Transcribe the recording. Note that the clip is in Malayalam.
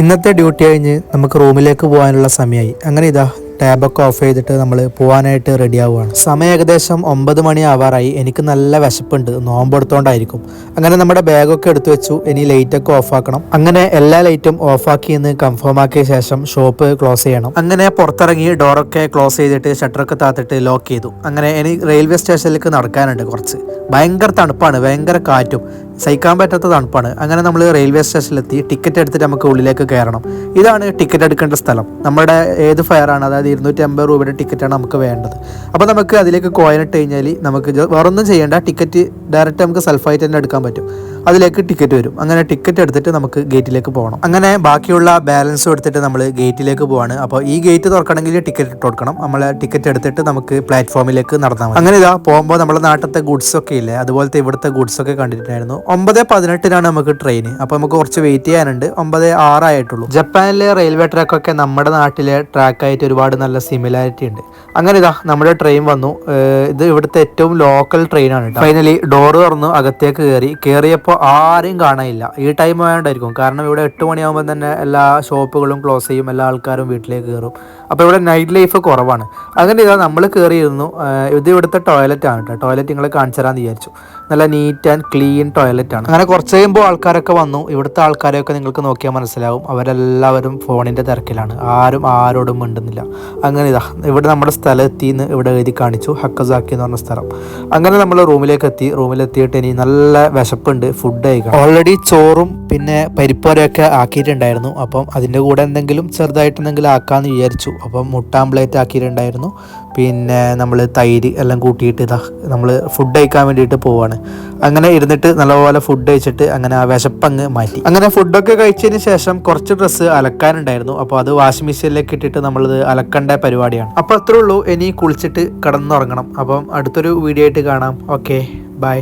ഇന്നത്തെ ഡ്യൂട്ടി കഴിഞ്ഞ് നമുക്ക് റൂമിലേക്ക് പോകാനുള്ള സമയമായി അങ്ങനെ ഇതാ ടാബൊക്കെ ഓഫ് ചെയ്തിട്ട് നമ്മൾ പോകാനായിട്ട് റെഡി ആവുകയാണ്. സമയം ഏകദേശം ഒമ്പത് മണി ആവാറായി. എനിക്ക് നല്ല വിശപ്പുണ്ട്. നോമ്പെടുത്തോണ്ടായിരിക്കും അങ്ങനെ നമ്മുടെ ബാഗൊക്കെ എടുത്തു വെച്ചു. ഇനി ലൈറ്റൊക്കെ ഓഫ് ആക്കണം. അങ്ങനെ എല്ലാ ലൈറ്റും ഓഫാക്കി എന്ന് കൺഫേം ആക്കിയ ശേഷം ഷോപ്പ് ക്ലോസ് ചെയ്യണം. അങ്ങനെ പുറത്തിറങ്ങി ഡോറൊക്കെ ക്ലോസ് ചെയ്തിട്ട് ഷട്ടറൊക്കെ താത്തിട്ട് ലോക്ക് ചെയ്തു. അങ്ങനെ ഇനി റെയിൽവേ സ്റ്റേഷനിലേക്ക് നടക്കാനുണ്ട് കുറച്ച്. ഭയങ്കര തണുപ്പാണ്. ഭയങ്കര കാറ്റും. സഹിക്കാൻ പറ്റാത്ത തണുപ്പാണ്. അങ്ങനെ നമ്മൾ റെയിൽവേ സ്റ്റേഷനിലെത്തി ടിക്കറ്റ് എടുത്തിട്ട് നമുക്ക് ഉള്ളിലേക്ക് കയറണം. ഇതാണ് ടിക്കറ്റ് എടുക്കേണ്ട സ്ഥലം. നമ്മുടെ ഏത് ഫെയറാണ് അതായത് ഇരുന്നൂറ്റി അമ്പത് രൂപയുടെ ടിക്കറ്റാണ് നമുക്ക് വേണ്ടത്. അപ്പോൾ നമുക്ക് അതിലേക്ക് കോയിനിട്ട് കഴിഞ്ഞാൽ നമുക്ക് വേറൊന്നും ചെയ്യേണ്ട. ടിക്കറ്റ് ഡയറക്റ്റ് നമുക്ക് സെൽഫായിട്ട് തന്നെ എടുക്കാൻ പറ്റും. അതിലേക്ക് ടിക്കറ്റ് വരും. അങ്ങനെ ടിക്കറ്റ് എടുത്തിട്ട് നമുക്ക് ഗേറ്റിലേക്ക് പോകണം. അങ്ങനെ ബാക്കിയുള്ള ബാലൻസ് എടുത്തിട്ട് നമ്മൾ ഗേറ്റിലേക്ക് പോവാണ്. അപ്പോൾ ഈ ഗേറ്റ് തുറക്കണമെങ്കിൽ ടിക്കറ്റ് ഇട്ട് കൊടുക്കണം. നമ്മൾ ടിക്കറ്റ് എടുത്തിട്ട് നമുക്ക് പ്ലാറ്റ്ഫോമിലേക്ക് നടന്നാൽ അങ്ങനെ ഇതാ പോകുമ്പോൾ നമ്മുടെ നാട്ടിലത്തെ ഗുഡ്സ് ഒക്കെ ഇല്ലേ? അതുപോലത്തെ ഇവിടുത്തെ ഗുഡ്സ് ഒക്കെ കണ്ടിട്ടുണ്ടായിരുന്നു. ഒമ്പത് പതിനെട്ടിനാണ് നമുക്ക് ട്രെയിൻ അപ്പോൾ നമുക്ക് കുറച്ച് വെയിറ്റ് ചെയ്യാനുണ്ട്. ഒമ്പത് ആറായിട്ടുള്ളൂ ജപ്പാനിലെ റെയിൽവേ ട്രാക്കൊക്കെ നമ്മുടെ നാട്ടിലെ ട്രാക്കായിട്ട് ഒരുപാട് നല്ല സിമിലാരിറ്റി ഉണ്ട്. അങ്ങനെ ഇതാ നമ്മുടെ ട്രെയിൻ വന്നു. ഇത് ഇവിടുത്തെ ഏറ്റവും ലോക്കൽ ട്രെയിനാണ് ഫൈനലി ഡോറ് തുറന്നു. അകത്തേക്ക് കയറി കയറിയപ്പോൾ ആരെയും കാണാനില്ല. ഈ ടൈം വേണ്ടായിരിക്കും കാരണം ഇവിടെ എട്ട് മണിയാകുമ്പോൾ തന്നെ എല്ലാ ഷോപ്പുകളും ക്ലോസ് ചെയ്യും. എല്ലാ ആൾക്കാരും വീട്ടിലേക്ക് കയറും അപ്പോൾ ഇവിടെ നൈറ്റ് ലൈഫ് കുറവാണ്. അങ്ങനെ ഇതാ നമ്മൾ കയറിയിരുന്നു ഇത് ഇവിടുത്തെ ടോയ്ലറ്റ് ആണ് കേട്ടോ. ടോയ്ലറ്റ് നിങ്ങൾ കാണിച്ചു തരാമെന്ന് വിചാരിച്ചു. നല്ല നീറ്റ് ആൻഡ് ക്ലീൻ ടോയ്ലറ്റ് ആണ്. അങ്ങനെ കുറച്ച് കഴിയുമ്പോൾ ആൾക്കാരൊക്കെ വന്നു. ഇവിടുത്തെ ആൾക്കാരെയൊക്കെ നിങ്ങൾക്ക് നോക്കിയാൽ മനസ്സിലാവും. അവരെല്ലാവരും ഫോണിന്റെ തിരക്കിലാണ്. ആരും ആരോടും മിണ്ടുന്നില്ല. അങ്ങനെ ഇതാ ഇവിടെ നമ്മുടെ സ്ഥലം എത്തിയെന്ന് ഇവിടെ എഴുതി കാണിച്ചു. ഹക്കസാക്കി എന്ന് പറഞ്ഞ സ്ഥലം. അങ്ങനെ നമ്മൾ റൂമിലേക്ക് എത്തി. റൂമിലെത്തിയിട്ട് ഇനി നല്ല വിശപ്പുണ്ട്. ഫുഡ് കഴിക്കണം ഓൾറെഡി ചോറും പിന്നെ പരിപ്പുവരെയൊക്കെ ആക്കിയിട്ടുണ്ടായിരുന്നു. അപ്പം അതിന്റെ കൂടെ എന്തെങ്കിലും ചെറുതായിട്ട് എന്തെങ്കിലും ആക്കാമെന്ന് വിചാരിച്ചു. അപ്പം മുട്ട പ്ലേറ്റ് ആക്കിയിട്ടുണ്ടായിരുന്നു. പിന്നെ നമ്മൾ തൈര് എല്ലാം കൂട്ടിയിട്ട് ഇതാ നമ്മൾ ഫുഡ് കഴിക്കാൻ വേണ്ടിയിട്ട് പോവാണ്. അങ്ങനെ ഇരുന്നിട്ട് നല്ലപോലെ ഫുഡ് കഴിച്ചിട്ട് അങ്ങനെ ആ വിശപ്പങ്ങ് മാറ്റി. അങ്ങനെ ഫുഡൊക്കെ കഴിച്ചതിന് ശേഷം കുറച്ച് ഡ്രസ്സ് അലക്കാനുണ്ടായിരുന്നു. അപ്പോൾ അത് വാഷിംഗ് മെഷീനിലേക്ക് ഇട്ടിട്ട് നമ്മളത് അലക്കേണ്ട പരിപാടിയാണ്. അപ്പോൾ അത്രേ ഉള്ളൂ. ഇനി കുളിച്ചിട്ട് കിടന്നുറങ്ങണം. അപ്പം അടുത്തൊരു വീഡിയോ ആയിട്ട് കാണാം. Okay bye